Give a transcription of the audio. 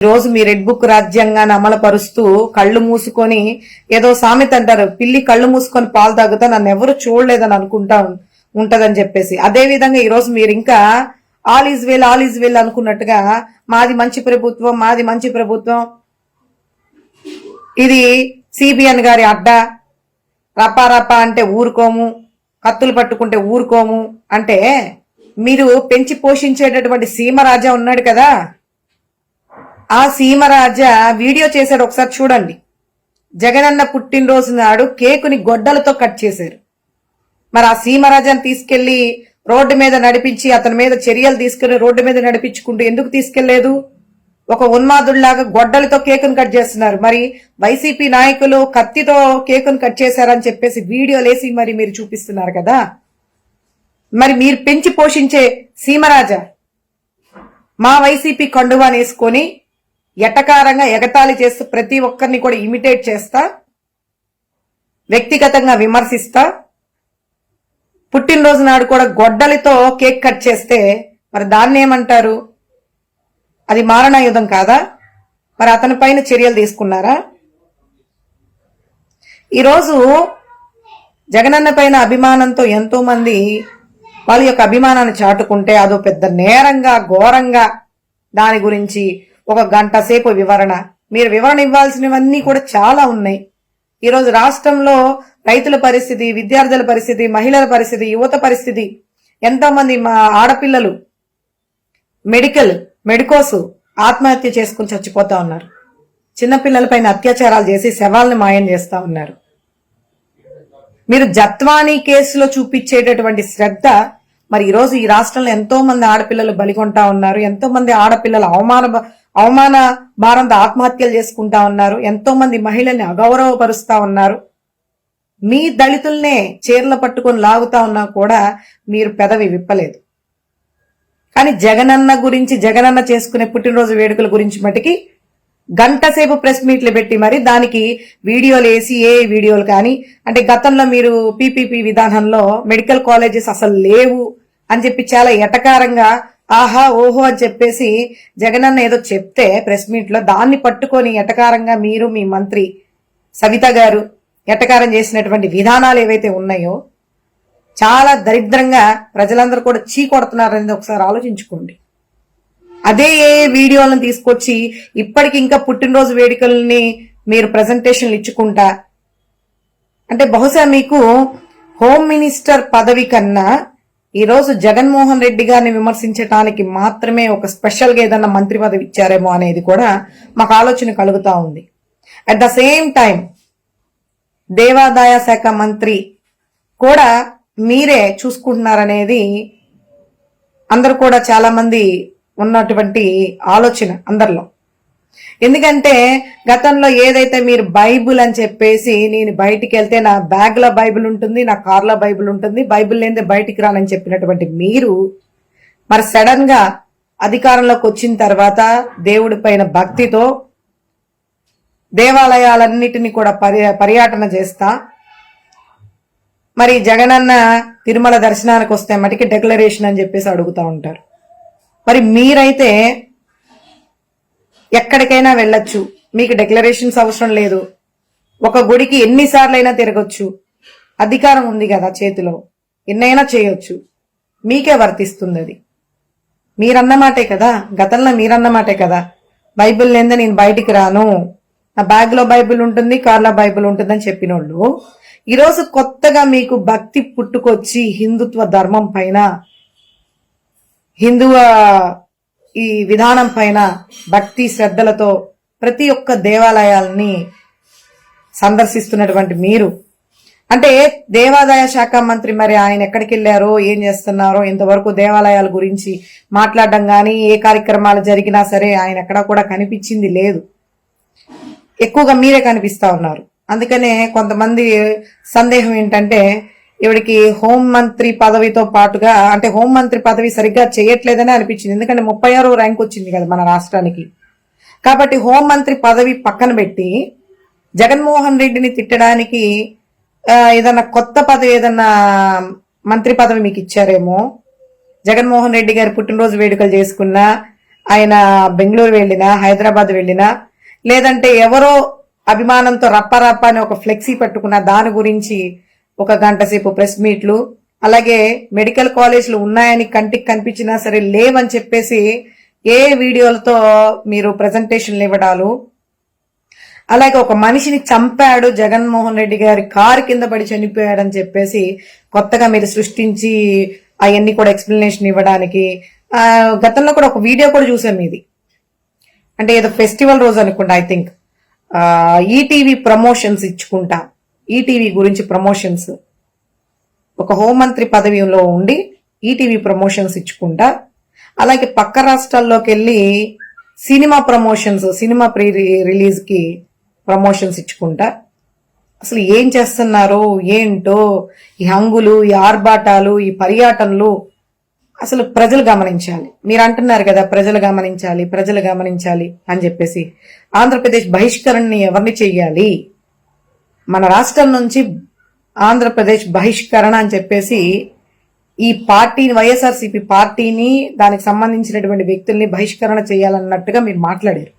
రోజు మీ red book రాజ్యాంగాన్ని అమలుపరుస్తూ కళ్ళు మూసుకొని ఏదో సామెత అంటారు పిల్లి కళ్ళు మూసుకొని పాలు తాగుతా నన్ను ఎవరు చూడలేదని అనుకుంటా ఉంటదని చెప్పేసి. అదే విధంగా ఈరోజు మీరు ఇంకా all is well all is well అనుకున్నట్టుగా మాది మంచి ప్రభుత్వం మాది మంచి ప్రభుత్వం. ఇది సిబిఎన్ గారి అడ్డా. రపా రపా అంటే ఊరుకోము కత్తులు పట్టుకుంటే ఊరుకోము. అంటే మీరు పెంచి పోషించేటటువంటి సీమరాజా ఉన్నాడు కదా. ఆ సీమరాజా వీడియో చేశాడు ఒకసారి చూడండి. జగనన్న పుట్టినరోజు నాడు కేకుని గొడ్డలతో కట్ చేశారు. మరి ఆ సీమరాజాని తీసుకెళ్ళి రోడ్డు మీద నడిపించి అతని మీద చర్యలు తీసుకుని రోడ్డు మీద నడిపించుకుంటూ ఎందుకు తీసుకెళ్ళేదు? ఒక ఉన్మాదుల్లాగా గొడ్డలతో కేకును కట్ చేస్తున్నారు. మరి వైసీపీ నాయకులు కత్తితో కేకును కట్ చేశారని చెప్పేసి వీడియోలేసి మరి మీరు చూపిస్తున్నారు కదా? మరి మీరు పెంచి పోషించే సీమరాజా మా వైసీపీ కండువా వేసుకొని ఎటకారంగా ఎగతాళి చేస్తూ ప్రతి ఒక్కరిని కూడా ఇమిటేట్ చేస్తా వ్యక్తిగతంగా విమర్శిస్తా. పుట్టినరోజు నాడు కూడా గొడ్డలితో కేక్ కట్ చేస్తే మరి దాన్ని ఏమంటారు? అది మారణాయుధం కాదా? మరి అతని పైన చర్యలు తీసుకున్నారా? ఈరోజు జగనన్న పైన అభిమానంతో ఎంతో మంది వాళ్ళ యొక్క అభిమానాన్ని చాటుకుంటే అదో పెద్ద నేరంగా ఘోరంగా దాని గురించి ఒక గంట సేపు వివరణ. మీరు వివరణ ఇవ్వాల్సినవన్నీ కూడా చాలా ఉన్నాయి. ఈరోజు రాష్ట్రంలో రైతుల పరిస్థితి విద్యార్థుల పరిస్థితి మహిళల పరిస్థితి యువత పరిస్థితి ఎంతోమంది మా ఆడపిల్లలు మెడికల్ మెడికోసు ఆత్మహత్య చేసుకుని చచ్చిపోతా ఉన్నారు. చిన్నపిల్లలపైన అత్యాచారాలు చేసి శవాలను మాయం చేస్తూ ఉన్నారు. మీరు జత్వానీ కేసులో చూపించేటటువంటి శ్రద్ధ మరి ఈరోజు ఈ రాష్ట్రంలో ఎంతో మంది ఆడపిల్లలు బలిగొంటా ఉన్నారు ఎంతో మంది ఆడపిల్లలు అవమాన అవమాన భారంతో ఆత్మహత్యలు చేసుకుంటా ఉన్నారు. ఎంతో మంది మహిళల్ని అగౌరవపరుస్తా ఉన్నారు. మీ దళితుల్నే చీరలు పట్టుకొని లాగుతా ఉన్నా కూడా మీరు పెదవి విప్పలేదు. కానీ జగనన్న గురించి జగనన్న చేసుకునే పుట్టినరోజు వేడుకల గురించి మటుకి గంట సేపు ప్రెస్ మీట్లు పెట్టి మరి దానికి వీడియోలు వేసి ఏ వీడియోలు కానీ అంటే గతంలో మీరు పీపీపీ విధానంలో మెడికల్ కాలేజెస్ అసలు లేవు అని చెప్పి చాలా ఎటకారంగా ఆహా ఓహో అని చెప్పేసి జగనన్న ఏదో చెప్తే ప్రెస్ మీట్లో దాన్ని పట్టుకొని ఎటకారంగా మీరు మీ మంత్రి సవిత గారు ఎటకారం చేసినటువంటి విధానాలు ఏవైతే ఉన్నాయో చాలా దరిద్రంగా ప్రజలందరూ కూడా చీ కొడుతున్నారనేది ఒకసారి ఆలోచించుకోండి. అదే ఏ వీడియోలను తీసుకొచ్చి ఇప్పటికి ఇంకా పుట్టినరోజు వేడుకల్ని మీరు ప్రజెంటేషన్లు ఇచ్చుకుంటా అంటే బహుశా మీకు హోమ్ మినిస్టర్ పదవి కన్నా ఈరోజు జగన్మోహన్ రెడ్డి గారిని విమర్శించడానికి మాత్రమే ఒక స్పెషల్గా ఏదన్నా మంత్రి పదవి ఇచ్చారేమో అనేది కూడా మాకు ఆలోచన కలుగుతూ ఉంది. అట్ ద సేమ్ టైం దేవాదాయ శాఖ మంత్రి కూడా మీరే చూసుకుంటున్నారనేది అందరు కూడా చాలామంది ఉన్నటువంటి ఆలోచన అందరిలో. ఎందుకంటే గతంలో ఏదైతే మీరు బైబుల్ అని చెప్పేసి నేను బయటికి వెళ్తే నా బ్యాగ్లో బైబుల్ బైబిల్ ఉంటుంది నా కార్లో బైబుల్ బైబిల్ ఉంటుంది బైబిల్ లేదే బయటికి రానని చెప్పినటువంటి మీరు మరి సడన్గా అధికారంలోకి వచ్చిన తర్వాత దేవుడి పైన భక్తితో దేవాలయాలన్నిటిని కూడా పర్య పర్యటన చేస్తా. మరి జగనన్న తిరుమల దర్శనానికి వస్తే మటుకి డెక్లరేషన్ అని చెప్పేసి అడుగుతా ఉంటారు. మరి మీరైతే ఎక్కడికైనా వెళ్ళొచ్చు. మీకు డెక్లరేషన్స్ అవసరం లేదు. ఒక గుడికి ఎన్నిసార్లైనా తిరగొచ్చు. అధికారం ఉంది కదా చేతిలో. ఎన్నైనా చేయొచ్చు. మీకే వర్తిస్తుంది అది మీరన్నమాటే కదా? గతంలో మీరన్నమాటే కదా? బైబిల్ లేదా నేను బయటికి రాను. నా బ్యాగ్లో బైబిల్ ఉంటుంది కార్లో బైబిల్ ఉంటుందని చెప్పినోళ్ళు. ఈరోజు కొత్తగా మీకు భక్తి పుట్టుకొచ్చి హిందుత్వ ధర్మం పైన హిందువ ఈ విధానం పైన భక్తి శ్రద్ధలతో ప్రతి ఒక్క దేవాలయాల్ని సందర్శిస్తున్నటువంటి మీరు. అంటే దేవాదాయ శాఖ మంత్రి మరి ఆయన ఎక్కడికి వెళ్ళారో ఏం చేస్తున్నారో ఇంతవరకు దేవాలయాల గురించి మాట్లాడడం కానీ ఏ కార్యక్రమాలు జరిగినా సరే ఆయన ఎక్కడా కూడా కనిపించింది లేదు. ఎక్కువగా మీరే కనిపిస్తా ఉన్నారు. అందుకనే కొంతమంది సందేహం ఏంటంటే ఇవిడికి హోం మంత్రి పదవితో పాటుగా అంటే హోం మంత్రి పదవి సరిగ్గా చేయట్లేదని అనిపించింది. ఎందుకంటే ముప్పై ఆరో ర్యాంక్ వచ్చింది కదా మన రాష్ట్రానికి. కాబట్టి హోం మంత్రి పదవి పక్కన పెట్టి జగన్మోహన్ రెడ్డిని తిట్టడానికి ఏదన్నా కొత్త పదవి ఏదన్నా మంత్రి పదవి మీకు ఇచ్చారేమో? జగన్మోహన్ రెడ్డి గారి పుట్టినరోజు వేడుకలు చేసుకున్నా ఆయన బెంగళూరు వెళ్ళినా హైదరాబాద్ వెళ్ళినా లేదంటే ఎవరో అభిమానంతో రప్పరప్ప అని ఒక ఫ్లెక్సీ పట్టుకున్న దాని గురించి ఒక గంట సేపు ప్రెస్ మీట్లు అలాగే మెడికల్ కాలేజీలు ఉన్నాయని కంటికి కనిపించినా సరే లేవని చెప్పేసి ఏ వీడియోలతో మీరు ప్రజెంటేషన్లు ఇవ్వడాలు? అలాగే ఒక మనిషిని చంపాడు జగన్మోహన్ రెడ్డి గారి కారు కింద పడి చనిపోయాడని చెప్పేసి కొత్తగా మీరు సృష్టించి అవన్నీ కూడా ఎక్స్ప్లెనేషన్ ఇవ్వడానికి గతంలో కూడా ఒక వీడియో కూడా చూసాం ఇది అంటే ఏదో ఫెస్టివల్ రోజు అనుకుంటా ఐ థింక్. ఈటీవీ ప్రమోషన్స్ ఇచ్చుకుంటా. ఈటీవీ గురించి ప్రమోషన్స్ ఒక హోంమంత్రి పదవిలో ఉండి ఈటీవీ ప్రమోషన్స్ ఇచ్చుకుంటా అలాగే పక్క రాష్ట్రాల్లోకి వెళ్ళి సినిమా ప్రమోషన్స్ సినిమా ప్రీ రిలీజ్కి ప్రమోషన్స్ ఇచ్చుకుంటా. అసలు ఏం చేస్తున్నారు ఏంటో ఈ హంగులు ఈ ఆర్భాటాలు ఈ పర్యాటనలు అసలు ప్రజలు గమనించాలి. మీరు అంటున్నారు కదా ప్రజలు గమనించాలి ప్రజలు గమనించాలి అని చెప్పేసి ఆంధ్రప్రదేశ్ బహిష్కరణని ఎవరిని చెయ్యాలి? మన రాష్ట్రం నుంచి ఆంధ్రప్రదేశ్ బహిష్కరణ అని చెప్పేసి ఈ పార్టీని వైఎస్ఆర్సీపీ పార్టీని దానికి సంబంధించినటువంటి వ్యక్తుల్ని బహిష్కరణ చేయాలన్నట్టుగా మీరు మాట్లాడారు.